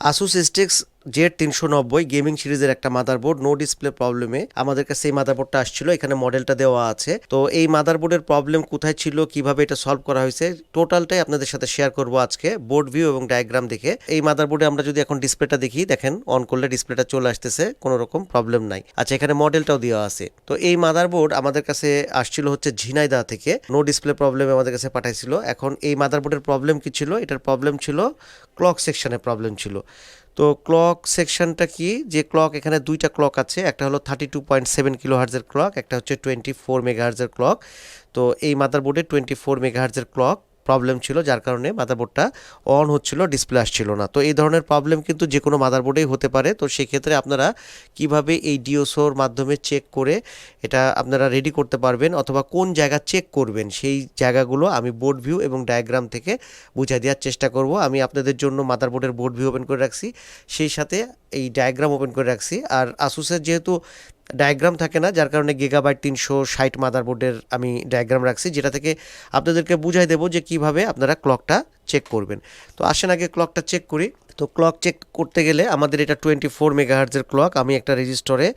Asus sticks Z তিনশো নব্বই gaming সিরিজের একটা মাদারবোর্ড নো ডিসপ্লে প্রবলেমে আমাদের কাছে এই মাদারবোর্ডটা আসছিল, এখানে মডেলটা দেওয়া আছে। তো এই মাদারবোর্ডের প্রবলেম কোথায় ছিল, কীভাবে এটা সলভ করা হয়েছে টোটালটাই আপনাদের সাথে শেয়ার করব আজকে বোর্ড ভিউ এবং ডায়াগ্রাম দেখে। এই মাদারবোর্ডে আমরা যদি এখন ডিসপ্লেটা দেখি, দেখেন অন করলে ডিসপ্লেটা চলে আসতেছে, কোনো রকম প্রবলেম নাই। আচ্ছা এখানে মডেলটাও দেওয়া আছে। তো এই মাদারবোর্ড আমাদের কাছে আসছিল হচ্ছে ঝিনাইদা থেকে নো ডিসপ্লে প্রবলেম আমাদের কাছে পাঠাইছিল। এখন এই মাদারবোর্ডের প্রবলেম কি ছিল? এটার প্রবলেম ছিল ক্লক সেকশনে প্রবলেম ছিল। তো ক্লক সেকশনটা কি? যে ক্লক এখানে দুইটা ক্লক আছে। একটা হলো thirty two point seven kilo হার্জের clock একটা হচ্ছে টোয়েন্টি ফোর মেগা হার্জের ক্লক তো এই মাদারবোর্ডে টোয়েন্টি ফোর মেগা হার্জের ক্লক প্রবলেম ছিল, যার কারণে মাদারবোর্ডটা অন হচ্ছিল ডিসপ্লে আসছিল না। তো এই ধরনের প্রবলেম কিন্তু যে কোনো মাদারবোর্ডেই হতে পারে। তো সেক্ষেত্রে আপনারা কীভাবে এই ডিওসোর মাধ্যমে চেক করে এটা আপনারা রেডি করতে পারবেন অথবা কোন জায়গা চেক করবেন, সেই জায়গাগুলো আমি বোর্ড ভিউ এবং ডায়াগ্রাম থেকে বুঝাই দেওয়ার চেষ্টা করব। আমি আপনাদের জন্য মাদারবোর্ডের বোর্ড ভিউ ওপেন করে রাখছি, সেই সাথে এই ডায়াগ্রাম ওপেন করে রাখছি। আর আসুসের যেহেতু ডায়াগ্রাম থাকে না, যার কারণে গিগাবাইট তিনশো ষাট মাদারবোর্ডের আমি ডায়াগ্রাম রাখছি, যেটা থেকে আপনাদেরকে বুঝাই দেবো যে কীভাবে আপনারা ক্লকটা চেক করবেন। তো আসেন আগে ক্লকটা চেক করি। তো ক্লক চেক করতে গেলে আমাদের এটা টোয়েন্টি ফোর মেগাহার্জের ক্লক আমি একটা রেজিস্টরে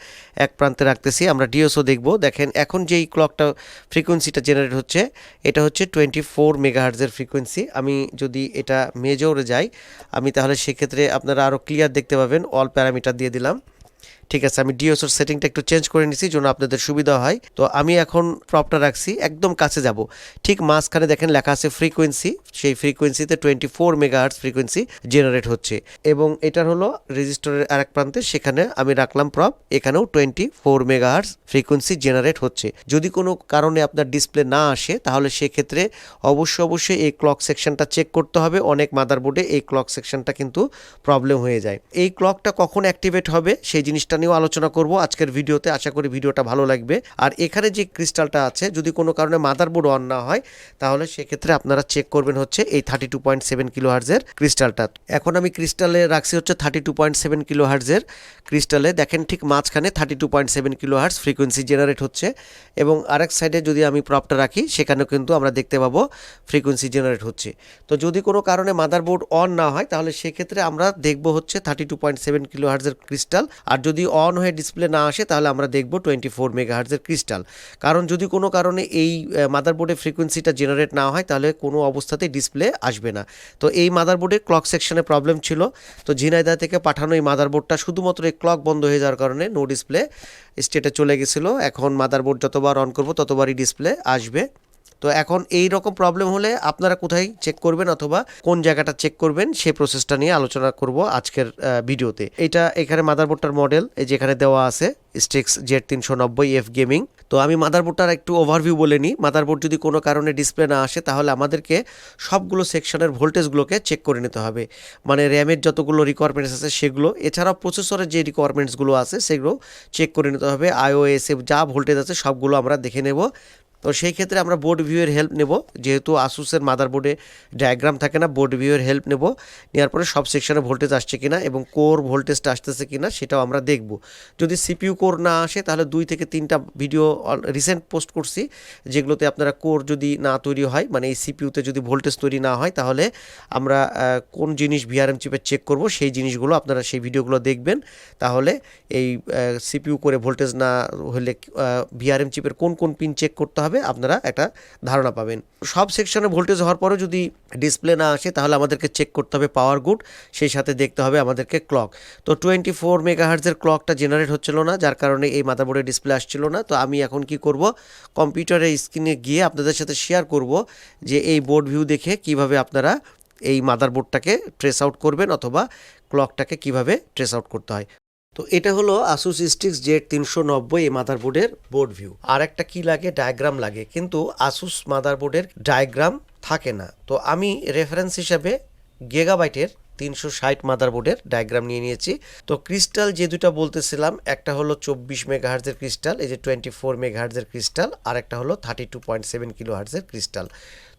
এক প্রান্তে রাখতেছি, আমরা ডিওসও দেখব। দেখেন এখন যেই ক্লকটা ফ্রিকোয়েন্সিটা জেনারেট হচ্ছে, এটা হচ্ছে টোয়েন্টি ফোর মেগাহার্জের ফ্রিকোয়েন্সি আমি যদি এটা মেজরে যাই, আমি তাহলে সেক্ষেত্রে আপনারা আরও ক্লিয়ার দেখতে পাবেন অল প্যারামিটার দিয়ে দিলাম। ঠিক আছে, আমি ডিওসোর সেটিংটা একটু চেঞ্জ করে নিছি জন্য আপনাদের সুবিধা হয়। তো আমি এখন প্রপটা রাখছি, একদম কাছে যাব। ঠিক মাঝখানে দেখেন লেখা আছে ফ্রিকোয়েন্সি সেই ফ্রিকোয়েন্সিতে twenty four megahertz frequency generate হচ্ছে। এবং এটার হলো রেজিস্টারের আরেক প্রান্তে, সেখানে আমি রাখলাম প্রপ এখানেও twenty four megahertz frequency generate হচ্ছে। যদি কোনো কারণে আপনার ডিসপ্লে না আসে, তাহলে সেক্ষেত্রে অবশ্যই অবশ্যই এই ক্লক সেকশনটা চেক করতে হবে। অনেক মাদারবোর্ডে এই ক্লক সেকশনটা কিন্তু প্রবলেম হয়ে যায়। এই ক্লকটা কখন অ্যাক্টিভেট হবে, সেই জিনিসটা নিয়েও আলোচনা করব আজকের ভিডিওতে। আশা করি ভিডিওটা ভালো লাগবে। আর এখানে যে ক্রিস্টালটা আছে, যদি কোনো কারণে মাদারবোর্ড অন না হয়, তাহলে সেক্ষেত্রে আপনারা চেক করবেন হচ্ছে এই thirty two point seven kilo হার্জের ক্রিস্টালটা। এখন আমি ক্রিস্টালে রাখছি হচ্ছে thirty two point seven kilo হার্জের ক্রিস্টালে। দেখেন ঠিক মাঝখানে thirty two point seven kilo hertz frequency generate হচ্ছে। এবং আরেক সাইডে যদি আমি প্রপটা রাখি, সেখানেও কিন্তু আমরা দেখতে পাবো ফ্রিকোয়েন্সি জেনারেট হচ্ছে। তো যদি কোনো কারণে মাদারবোর্ড অন না হয়, তাহলে সেক্ষেত্রে আমরা দেখব হচ্ছে thirty two point seven kilo হার্জের crystal. আর যদি অন হয়ে ডিসপ্লে না আসে, তাহলে আমরা দেখব টোয়েন্টি ফোর মেগা হার্জের ক্রিস্টাল কারণ যদি কোনো কারণে এই মাদারবোর্ডে ফ্রিকোয়েন্সিটা জেনারেট না হয়, তাহলে কোনো অবস্থাতেই ডিসপ্লে আসবে না। তো এই মাদারবোর্ডে ক্লক সেকশনে প্রবলেম ছিল। তো ঝিনাইদা থেকে পাঠানো এই মাদারবোর্ডটা শুধুমাত্র এই ক্লক বন্ধ হয়ে যাওয়ার কারণে নো ডিসপ্লে স্টেটে চলে গেছিল। এখন মাদারবোর্ড যতবার অন করব, ততবারই ডিসপ্লে আসবে। তো এখন এই রকম প্রবলেম হলে আপনারা কোথায় চেক করবেন অথবা কোন জায়গাটা চেক করবেন সেই প্রসেসটা নিয়ে আলোচনা করব আজকের ভিডিওতে এটা এখানে মাদারবোর্ডটার মডেল এই যেখানে দেওয়া আছে স্টিক্স জেড তিনশো নব্বই এফ গেমিং তো আমি মাদারবোর্ডটার একটু ওভারভিউ বলে নিই। মাদারবোর্ড যদি কোনো কারণে ডিসপ্লে না আসে, তাহলে আমাদেরকে সবগুলো সেকশনের ভোল্টেজগুলোকে চেক করে নিতে হবে। মানে র্যামের যতগুলো রিকোয়ারমেন্টস আছে সেগুলো, এছাড়াও প্রসেসরের যে রিকোয়ারমেন্টসগুলো আছে, সেগুলো চেক করে নিতে হবে। আইওএস যা ভোল্টেজ আছে, সবগুলো আমরা দেখে নেব। তো সেই ক্ষেত্রে আমরা বোর্ড ভিউয়ের হেল্প নেব। যেহেতু আসুসের মাদারবোর্ডে ডায়াগ্রাম থাকে না বোর্ড ভিউয়ের হেল্প নেব। নেওয়ার পরে সব সেকশনে ভোল্টেজ আসছে কিনা এবং কোর ভোল্টেজটা আসতেছে কিনা সেটাও আমরা দেখব। যদি সিপিইউ কোর না আসে, তাহলে দুই থেকে তিনটা ভিডিও রিসেন্ট পোস্ট করছি, যেগুলোতে আপনারা কোর যদি না তৈরি হয় মানে এই সিপিউতে যদি ভোল্টেজ তৈরি না হয়, তাহলে আমরা কোন জিনিস ভিআরএম চিপে চেক করব, সেই জিনিসগুলো আপনারা সেই ভিডিওগুলো দেখবেন। তাহলে এই সিপিইউ করে ভোল্টেজ না হলে ভিআরএম চিপের কোন কোন পিন চেক করতে হবে আপনারা একটা ধারণা পাবেন। সব সেকশনে ভোল্টেজ হওয়ার পরেও যদি ডিসপ্লে না আসে, তাহলে আমাদেরকে চেক করতে হবে পাওয়ার গুড সেই সাথে দেখতে হবে আমাদেরকে ক্লক তো টোয়েন্টি ফোর মেগাহার্জের ক্লকটা জেনারেট হচ্ছিল না, যার কারণে এই মাদারবোর্ডে ডিসপ্লে আসছিল না। তো আমি এখন কি করব? কম্পিউটারের স্ক্রিনে গিয়ে আপনাদের সাথে শেয়ার করব যে এই বোর্ড ভিউ দেখে কীভাবে আপনারা এই মাদারবোর্ডটাকে ট্রেস আউট করবেন, অথবা ক্লকটাকে কীভাবে ট্রেস আউট করতে হয়। তো এটা হলো আসুস স্টিক্স জেড তিনশো নব্বই এই মাদারবোর্ডের বোর্ড ভিউ আর একটা কি লাগে? ডায়াগ্রাম লাগে। কিন্তু আসুস মাদারবোর্ডের ডায়াগ্রাম থাকে না। তো আমি রেফারেন্স হিসাবে গেগাবাইটের তিনশো ষাট মাদারবোর্ডের ডায়াগ্রাম নিয়ে নিয়েছি। তো ক্রিস্টাল যে দুটা বলতেছিলাম, একটা হলো চব্বিশ মেগাহার্জের ক্রিস্টাল এই যে টোয়েন্টি ফোর মেগাহার্জের ক্রিস্টাল আর একটা হলো thirty two point seven kilo হার্জের crystal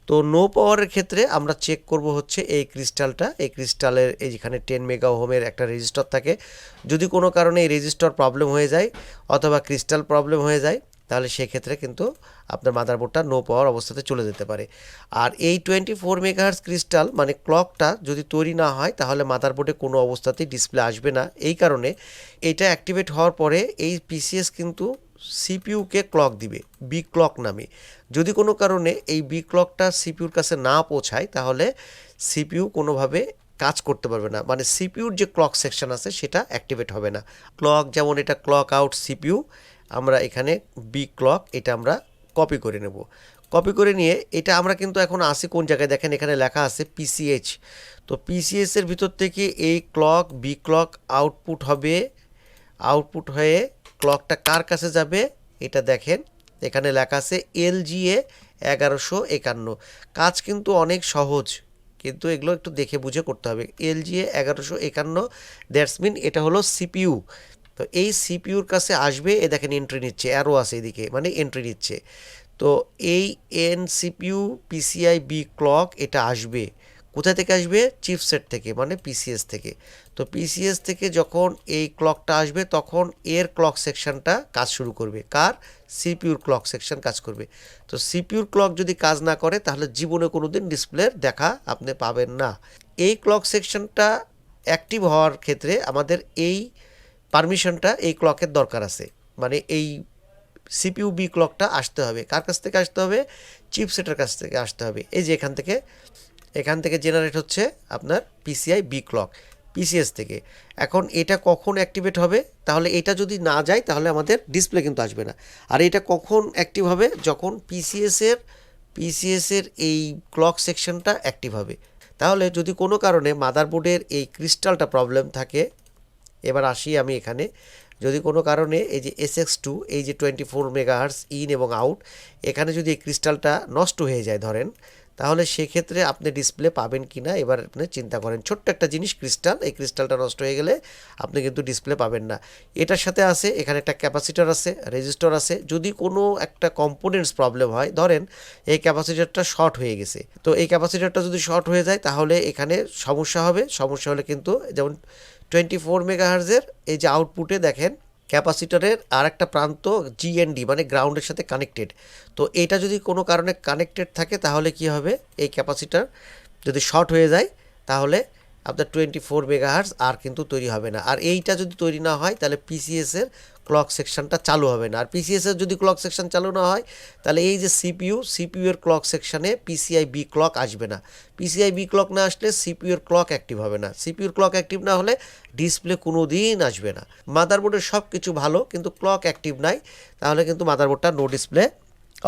তো নো পাওয়ারের ক্ষেত্রে আমরা চেক করব হচ্ছে এই ক্রিস্টালটা এই ক্রিস্টালের এই যেখানে টেন মেগা হোমের একটা রেজিস্টার থাকে। যদি কোনো কারণে এই রেজিস্টার প্রবলেম হয়ে যায় অথবা ক্রিস্টাল প্রবলেম হয়ে যায়, তাহলে সেক্ষেত্রে কিন্তু আপনার মাদারবোর্ডটা নো পাওয়ার অবস্থাতে চলে যেতে পারে। আর এই টোয়েন্টি ফোর মেগাহার্স ক্রিস্টাল মানে ক্লকটা যদি তৈরি না হয়, তাহলে মাদারবোর্ডে কোনো অবস্থাতেই ডিসপ্লে আসবে না। এই কারণে এটা অ্যাক্টিভেট হওয়ার পরে এই পিসিএস কিন্তু সিপিইউকে ক্লক দিবে, বি ক্লক নামে। যদি কোনো কারণে এই বি ক্লকটা সিপিউর কাছে না পৌঁছায়, তাহলে সিপিইউ কোনোভাবে কাজ করতে পারবে না। মানে সিপিউর যে ক্লক সেকশন আছে, সেটা অ্যাক্টিভেট হবে না। ক্লক যেমন এটা ক্লক আউট সিপিইউ, আমরা এখানে বি ক্লক, এটা আমরা কপি করে নেব। কপি করে নিয়ে, এটা আমরা কিন্তু এখন আসি কোন জায়গায়? দেখেন এখানে লেখা আছে পিসিএইচ। তো পিসিএস এর ভিতর থেকে এই ক্লক, বি ক্লক আউটপুট হবে, আউটপুট হয়ে ক্লকটা কার কাছে যাবে এটা দেখেন, এখানে লেখা আছে এল এলজিএ এগারোশো একান্ন। কাজ কিন্তু অনেক সহজ, কিন্তু এগুলো একটু দেখে বুঝে করতে হবে। এল এলজিএ এগারোশো একান্ন, দ্যাটস মিন এটা হলো সিপিইউ। তো এই সিপিইউর কাছে আসবে, এ দেখেন এন্ট্রি নিচ্ছে অ্যারো আছে এদিকে মানে এন্ট্রি নিচ্ছে। তো এই N CPU PCI, B clock, এটা আসবে। কোথা থেকে আসবে? চিপসেট থেকে মানে পিসিএস থেকে। তো পিসিএস থেকে যখন এই ক্লকটা আসবে, তখন এর ক্লক সেকশনটা কাজ শুরু করবে। কার? সিপিউর ক্লক সেকশন কাজ করবে। তো সিপিউর ক্লক যদি কাজ না করে, তাহলে জীবনে কোনো দিন ডিসপ্লের দেখা আপনি পাবেন না। এই ক্লক সেকশনটা অ্যাক্টিভ হওয়ার ক্ষেত্রে আমাদের এই পারমিশনটা এই ক্লকের দরকার আছে। মানে এই সিপিইউ বি ক্লকটা আসতে হবে। কার কাছ থেকে আসতে হবে? চিপসেটের কাছ থেকে আসতে হবে। এই যে এখান থেকে এখান থেকে জেনারেট হচ্ছে আপনার পিসিআই বি ক্লক পিসিএস থেকে। এখন এটা কখন অ্যাক্টিভেট হবে? তাহলে এটা যদি না যায়, তাহলে আমাদের ডিসপ্লে কিন্তু আসবে না। আর এটা কখন অ্যাক্টিভ হবে? যখন পিসিএসের পিসিএসের এই ক্লক সেকশনটা অ্যাক্টিভ হবে। তাহলে যদি কোনো কারণে মাদারবোর্ডের এই ক্রিস্টালটা প্রবলেম থাকে, এবার আসি আমি এখানে। যদি কোনো কারণে এই যে এস এক্স টু এই যে টোয়েন্টি ফোর মেগাহার্স ইন এবং আউট এখানে যদি এই ক্রিস্টালটা নষ্ট হয়ে যায় ধরেন তাহলে সেক্ষেত্রে আপনি ডিসপ্লে পাবেন কি না এবার আপনি চিন্তা করেন। ছোট্ট একটা জিনিস ক্রিস্টাল এই ক্রিস্টালটা নষ্ট হয়ে গেলে আপনি কিন্তু ডিসপ্লে পাবেন না। এটার সাথে আছে, এখানে একটা ক্যাপাসিটার আছে রেজিস্টর আছে। যদি কোনো একটা কম্পোনেন্টস প্রবলেম হয়, ধরেন এই ক্যাপাসিটারটা শর্ট হয়ে গেছে। তো এই ক্যাপাসিটারটা যদি শর্ট হয়ে যায়, তাহলে এখানে সমস্যা হবে। সমস্যা হলে কিন্তু যেমন টোয়েন্টি ফোর মেগাহার্জের এই যে আউটপুটে দেখেন ক্যাপাসিটরের আর একটা প্রান্ত জিএনডি মানে গ্রাউন্ডের সাথে কানেক্টেড তো এটা যদি কোনো কারণে কানেক্টেড থাকে, তাহলে কি হবে? এই ক্যাপাসিটার যদি শর্ট হয়ে যায়, তাহলে আপনার টোয়েন্টি ফোর মেগাহার্স আর কিন্তু তৈরি হবে না। আর এইটা যদি তৈরি না হয়, তাহলে পিসিএসের ক্লক সেকশনটা চালু হবে না। আর পিসিএসের যদি ক্লক সেকশন চালু না হয়, তাহলে এই যে সিপিইউ সিপিইউ এর ক্লক সেকশনে পিসিআই বি ক্লক আসবে না। পিসিআই বি ক্লক না আসলে সিপিইউ এর ক্লক অ্যাক্টিভ হবে না। সিপিইউর ক্লক অ্যাক্টিভ না হলে ডিসপ্লে কোনো দিন আসবে না। মাদারবোর্ডের সব কিছু ভালো, কিন্তু ক্লক অ্যাক্টিভ নাই, তাহলে কিন্তু মাদারবোর্ডটা নো ডিসপ্লে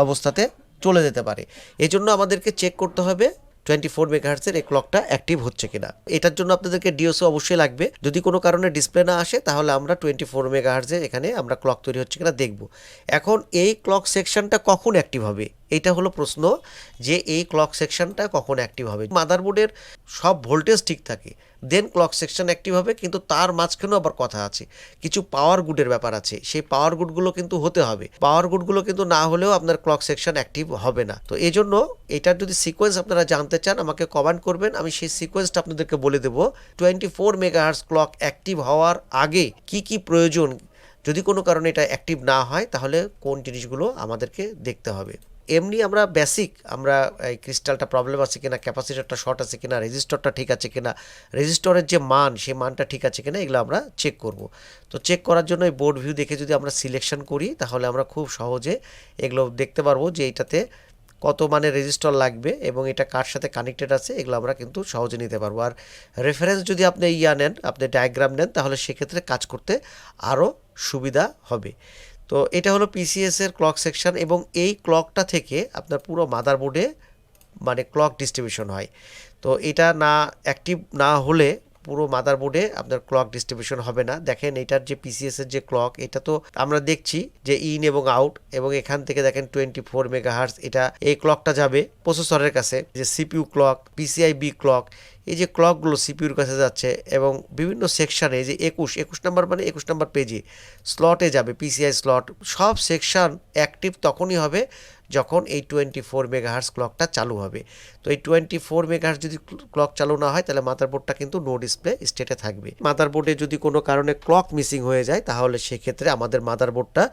অবস্থাতে চলে যেতে পারে। এজন্য আমাদেরকে চেক করতে হবে টোয়েন্টি ফোর মেগাহার্সের এই ক্লকটা অ্যাক্টিভ হচ্ছে কিনা। এটার জন্য আপনাদেরকে ডিওসি অবশ্যই লাগবে। যদি কোনো কারণে ডিসপ্লে না আসে, তাহলে আমরা টোয়েন্টি ফোর মেগাহার্সে এখানে আমরা ক্লক তৈরি হচ্ছে কিনা দেখব। এখন এই ক্লক সেকশনটা কখন অ্যাক্টিভ হবে? এটা হলো প্রশ্ন যে এই ক্লক সেকশনটা কখন অ্যাক্টিভ হবে? মাদারবোর্ডের সব ভোল্টেজ ঠিক থাকে। দেন ক্লক সেকশন অ্যাক্টিভ হবে, কিন্তু তার মাঝখানেও আবার কথা আছে। কিছু পাওয়ার গুডের ব্যাপার আছে। সেই পাওয়ার গুডগুলো কিন্তু হতে হবে। পাওয়ার গুডগুলো কিন্তু না হলেও আপনার ক্লক সেকশন অ্যাক্টিভ হবে না। তো এই জন্য এটার যদি সিকোয়েন্স আপনারা জানতে চান, আমাকে কমেন্ট করবেন। আমি সেই সিকোয়েন্সটা আপনাদেরকে বলে দেবো। Twenty four megahertz clock active হওয়ার আগে কি কি প্রয়োজন? যদি কোনো কারণে এটা অ্যাক্টিভ না হয়, তাহলে কোন জিনিসগুলো আমাদেরকে দেখতে হবে। এমনি আমরা বেসিক আমরা এই ক্রিস্টালটা প্রবলেম আছে কিনা ক্যাপাসিটারটা শর্ট আছে কিনা রেজিস্টরটা ঠিক আছে কিনা রেজিস্টরের যে মান, সেই মানটা ঠিক আছে কিনা, এগুলো আমরা চেক করব। তো চেক করার জন্য এই বোর্ড ভিউ দেখে যদি আমরা সিলেকশন করি, তাহলে আমরা খুব সহজে এগুলো দেখতে পারব যে এইটাতে কত মানে রেজিস্টর লাগবে এবং এটা কার সাথে কানেক্টেড আছে, এগুলো আমরা কিন্তু সহজে নিতে পারব। আর রেফারেন্স যদি আপনি ইয়া নেন, আপনি ডায়াগ্রাম নেন, তাহলে সেক্ষেত্রে কাজ করতে আরও সুবিধা হবে। তো এটা হলো পিসিএস এর ক্লক সেকশন এবং এই ক্লকটা থেকে আপনার পুরো মাদারবোর্ডে মানে ক্লক ডিস্ট্রিবিউশন হয়। তো এটা না অ্যাক্টিভ না হলে পুরো মাদারবোর্ডে আপনার ক্লক ডিস্ট্রিবিউশন হবে না। দেখেন এটার যে পিসিএস এর যে ক্লক এটা তো আমরা দেখছি যে ইন এবং আউট এবং এখান থেকে দেখেন টোয়েন্টি ফোর মেগাহার্স এটা এই ক্লকটা যাবে প্রসেসরের কাছে, যে CPU clock PCI B clock এই যে ক্লকগুলো সিপিউর কাছে যাচ্ছে এবং বিভিন্ন সেকশানে যে একুশ একুশ নাম্বার মানে একুশ নাম্বার পেজে স্লটে যাবে পিসিআই স্লট, সব সেকশন অ্যাক্টিভ তখনই হবে যখন এই টোয়েন্টি ফোর মেগাহার্স ক্লকটা চালু হবে। তো এই টোয়েন্টি ফোর মেগাহার্স যদি ক্লক চালু না হয় তাহলে মাদারবোর্ডটা কিন্তু নো ডিসপ্লে স্টেটে থাকবে। মাদারবোর্ডে যদি কোনো কারণে ক্লক মিসিং হয়ে যায় তাহলে সেক্ষেত্রে আমাদের মাদারবোর্ডটা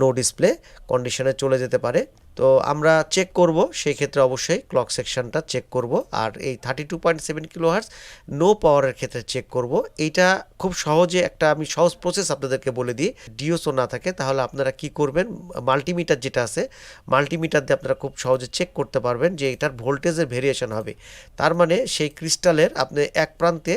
নো ডিসপ্লে কন্ডিশনে চলে যেতে পারে। তো আমরা চেক করব সেই ক্ষেত্রে অবশ্যই ক্লক সেকশনটা চেক করব। আর এই thirty two point seven kilo hertz no পাওয়ারের ক্ষেত্রে চেক করব। এইটা খুব সহজে একটা আমি সহজ প্রসেস আপনাদেরকে বলে দিই। ডিওসও না থাকে, তাহলে আপনারা কি করবেন? মাল্টিমিটার যেটা আছে মাল্টিমিটার দিয়ে আপনারা খুব সহজে চেক করতে পারবেন যে এটার ভোল্টেজের ভেরিয়েশন হবে। তার মানে সেই ক্রিস্টালের আপনি এক প্রান্তে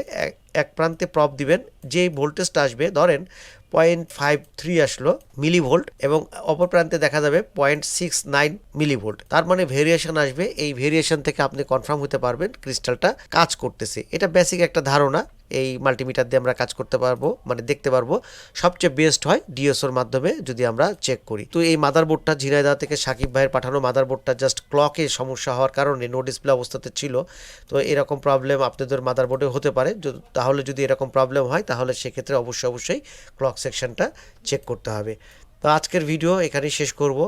এক- প্রান্তে প্রপ দিবেন, যেই ভোল্টেজটা আসবে, ধরেন পয়েন্ট ফাইভ থ্রি আসলো মিলিভোল্ট এবং অপর প্রান্তে দেখা যাবে পয়েন্ট সিক্স নাইন মিলিভোল্ট তার মানে ভেরিয়েশন আসবে, এই ভেরিয়েশন থেকে আপনি কনফার্ম হতে পারবেন ক্রিস্টালটা কাজ করতেছে। এটা বেসিক একটা ধারণা। এই মাল্টিমিটার দিয়ে আমরা কাজ করতে পারব মানে দেখতে পারব। সবচেয়ে বেস্ট হয় ডিএসওর মাধ্যমে যদি আমরা চেক করি। তো এই মাদারবোর্ডটা ঝিনাইদহ থেকে সাকিব ভাইয়ের পাঠানো মাদারবোর্ডটা জাস্ট ক্লকে সমস্যা হওয়ার কারণে নো ডিসপ্লে অবস্থাতে ছিল। তো এরকম প্রবলেম আপনাদের মাদারবোর্ডে হতে পারে। তাহলে যদি এরকম প্রবলেম হয়, তাহলে সেক্ষেত্রে অবশ্যই অবশ্যই ক্লক সেকশনটা চেক করতে হবে। তো আজকের ভিডিও এখানেই শেষ করব।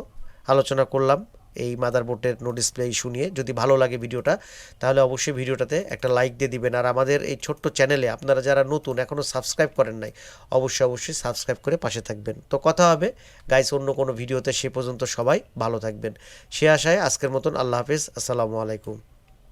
আলোচনা করলাম। এই মাদারবোর্ডের নো ডিসপ্লে ইস্যু নিয়ে। যদি ভালো লাগে ভিডিওটা, তাহলে অবশ্যই ভিডিওটাতে একটা লাইক দিয়ে দিবেন। আর আমাদের এই ছোট্ট চ্যানেলে আপনারা যারা নতুন এখনও সাবস্ক্রাইব করেন নাই, অবশ্যই অবশ্যই সাবস্ক্রাইব করে পাশে থাকবেন। তো কথা হবে গাইস অন্য কোনো ভিডিওতে সে পর্যন্ত সবাই ভালো থাকবেন। সে আশায় আজকের মতন আল্লাহ হাফিজ, আসসালামু আলাইকুম।